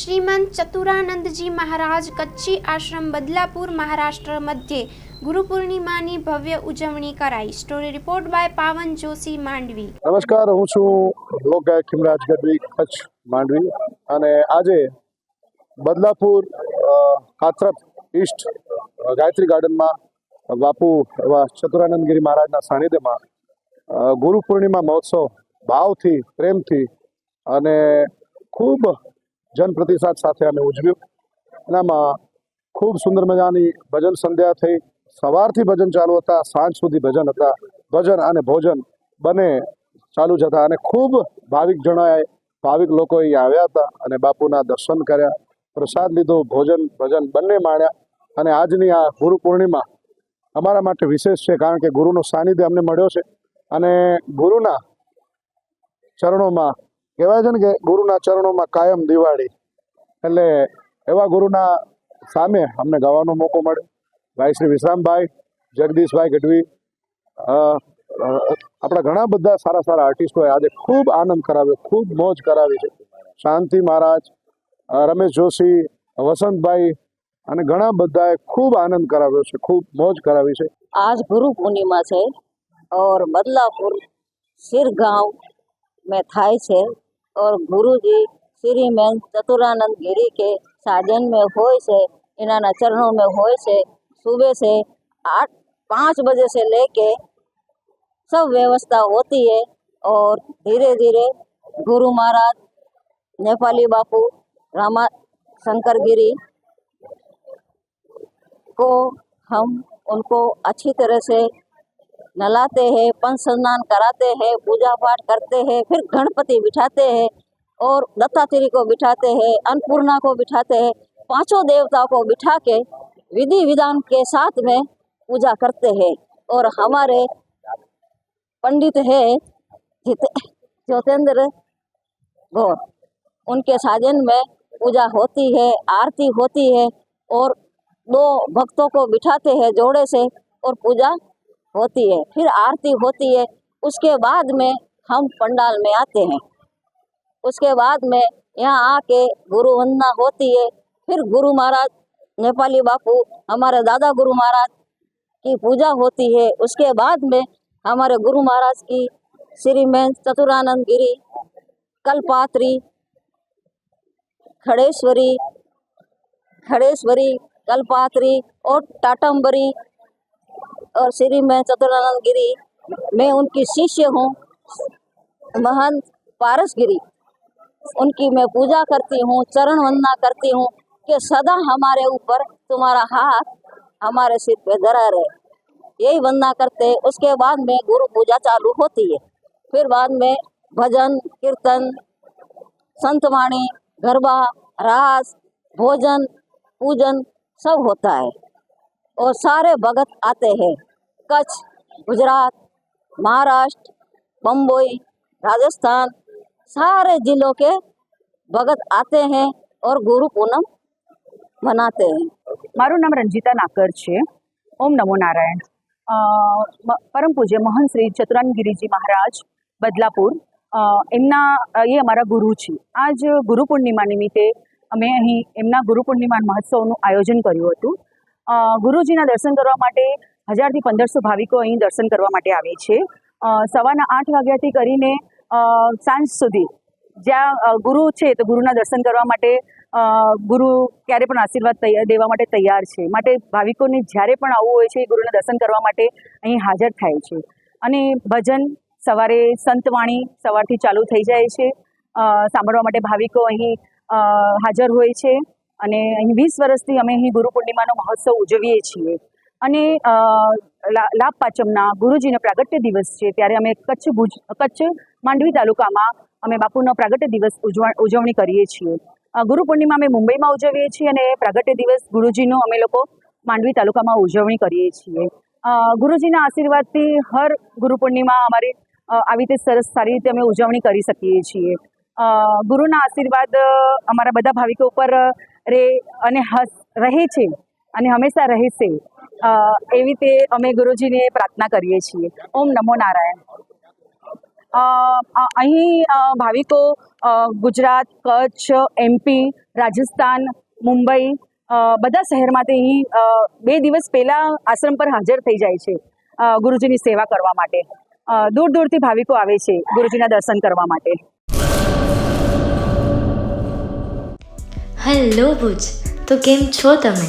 શ્રીમંત ચતુરાનંદજી મહારાજ કચ્છી આશ્રમ બદલાપુર, મહારાષ્ટ્ર મધ્યે ગુરુ પૂર્ણિમાની ભવ્ય ઉજવણી કરાઈ. સ્ટોરી રિપોર્ટ બાય પાવન જોશી માંડવી. નમસ્કાર, હું છું લોકગાયક હિમરાજ ગઢવી, કચ્છ માંડવી. અને આજે બદલાપુર કાથરપ ઈસ્ટ ગાયત્રી ગાર્ડનમાં બાપુ એવા ચતુરાનંદગીરી મહારાજના સાનિધ્યમાં ગુરુ પૂર્ણિમા મહોત્સવ ભાવથી, પ્રેમથી અને ખૂબ જન પ્રતિસાદ સાથે અમે ઉજવ્યું. એનામાં ખૂબ સુંદર મજાની ભજન સંધ્યા થઈ. સવારથી ભજન ચાલુ હતા, સાંજ સુધી ભજન હતા. ભજન અને ભોજન બંને ચાલુ જ હતા અને ખૂબ ભાવિક જણાએ ભાવિક લોકો અહીં આવ્યા હતા અને બાપુના દર્શન કર્યા, પ્રસાદ લીધો, ભોજન, ભજન બંને માણ્યા અને આજની આ ગુરુ પૂર્ણિમા અમારા માટે વિશેષ છે કારણ કે ગુરુનો સાનિધ્ય અમને મળ્યો છે અને ગુરુના ચરણોમાં કહેવાય છે ને કે ગુરુના ચરણોમાં કાયમ દિવાળી. એટલે એવા ગુરુના સામે અમને ગાવાનો મોકો મળે ભાઈ શ્રી વિશ્રામભાઈ, જગદીશભાઈ ગઢવી આપણા ઘણા બધા સારા સારા આર્ટિસ્ટોએ આજે ખૂબ આનંદ કરાવ્યો, ખૂબ મોજ કરાવી છે. શાંતિ મહારાજ રમેશ જોશી, વસંતભાઈ અને ઘણા બધાએ ખૂબ આનંદ કરાવ્યો છે, ખૂબ મોજ કરાવી છે. આજ ગુરુ પૂર્ણિમા છે, ઓર બદલાપુર સિરગાંવ મેં થાય છે. और गुरु जी श्री મેન ચતુરાનંદ गिरी के साजन में હોય છે इन्होंने चरणों में હોય છે सुबह से आठ पाँच बजे से लेके सब व्यवस्था होती है और धीरे धीरे गुरु महाराज नेपाली बापू रामा शंकर गिरी को हम उनको अच्छी तरह से नहलाते हैं पंच स्नान कराते हैं पूजा पाठ करते हैं, फिर गणपति बिठाते हैं और दत्तात्रेय को बिठाते हैं, अन्नपूर्णा को बिठाते हैं, पाँचों देवताओं को बिठा के विधि विधान के साथ में पूजा करते हैं। और हमारे पंडित है ज्योतेंद्र गौर, उनके साजन में पूजा होती है, आरती होती है और दो भक्तों को बिठाते हैं जोड़े से और पूजा होती है, फिर आरती होती है, उसके बाद में हम पंडाल में आते हैं। उसके बाद में यहाँ आके गुरु वंदना होती है, फिर गुरु महाराज, नेपाली बापू, हमारे दादा गुरु महाराज की पूजा होती है। उसके बाद में हमारे गुरु महाराज की श्री में चतुरानंद गिरी, कलपात्री, खड़ेश्वरी खड़ेश्वरी, कलपात्री और टाटम्बरी और श्री मैं चतुरानंद गिरी, मैं उनकी शिष्य हूँ महंत पारस गिरी। उनकी मैं पूजा करती हूँ, चरण वंदना करती हूँ कि सदा हमारे ऊपर तुम्हारा हाथ हमारे सिर पे धरा रहे। यही वंदना करते उसके बाद में गुरु पूजा चालू होती है। फिर बाद में भजन, कीर्तन संतवाणी गरबा, रास, भोजन, पूजन सब होता है। और सारे भगत आते हैं। कच्छ गुजरात महाराष्ट्र बम्बई राजस्थान सारे जिलों के भगत आते हैं और गुरु पूनम मनाते हैं મારું નામ રંજીતા નાકર છે ઓમ નમો નારાયણ અ, મ- પરમ પૂજ્ય મહંત શ્રી ચતુરાનગીરીજી મહારાજ બદલાપુર અ, એમના અ, એ અમારા ગુરુ છે આજ ગુરુ પૂર્ણિમા નિમિત્તે અમે અહીં એમના ગુરુ પૂર્ણિમા મહોત્સવનું આયોજન કર્યું હતું અ, ગુરુજીના દર્શન કરવા માટે હજારથી પંદરસો ભાવિકો અહીં દર્શન કરવા માટે આવે છે. સવારના આઠ વાગ્યાથી કરીને સાંજ સુધી જ્યાં ગુરુ છે તો ગુરુના દર્શન કરવા માટે ગુરુ ક્યારે પણ આશીર્વાદ દેવા માટે તૈયાર છે. માટે ભાવિકોને જ્યારે પણ આવવું હોય છે ગુરુના દર્શન કરવા માટે અહીં હાજર થાય છે. અને ભજન સવારે સંતવાણી સવારથી ચાલુ થઈ જાય છે. સાંભળવા માટે ભાવિકો અહીં હાજર હોય છે. અને અહીં વીસ વર્ષથી અમે અહીં ગુરુ પૂર્ણિમાનો મહોત્સવ ઉજવીએ છીએ. અને લાભ પાંચમના ગુરુજીનો પ્રાગટ્ય દિવસ છે, ત્યારે અમે કચ્છ ભુજ, કચ્છ માંડવી તાલુકામાં અમે બાપુનો પ્રાગટ્ય દિવસ ઉજવા, ઉજવણી કરીએ છીએ. ગુરુ પૂર્ણિમા અમે મુંબઈમાં ઉજવીએ છીએ અને પ્રાગટ્ય દિવસ ગુરુજીનો અમે લોકો માંડવી તાલુકામાં ઉજવણી કરીએ છીએ. ગુરુજીના આશીર્વાદથી હર ગુરુ પૂર્ણિમા અમારી આવી રીતે સરસ સારી રીતે અમે ઉજવણી કરી શકીએ છીએ. ગુરુના આશીર્વાદ અમારા બધા ભાવિકો ઉપર રહે અને હસ, રહે છે અને હંમેશા રહેશે. એવી રીતે અમે ગુરુજીને પ્રાર્થના કરીએ છીએ. ઓમ નમો નારાયણ. અહીં ભાવિકો ગુજરાત, કચ્છ એમપી રાજસ્થાન, મુંબઈ બધા શહેરમાંથી અહીં બે દિવસ પહેલાં આશ્રમ પર હાજર થઈ જાય છે ગુરુજીની સેવા કરવા માટે. દૂર દૂરથી ભાવિકો આવે છે ગુરુજીના દર્શન કરવા માટે. હેલો ભુજ. તો કેમ છો તમે?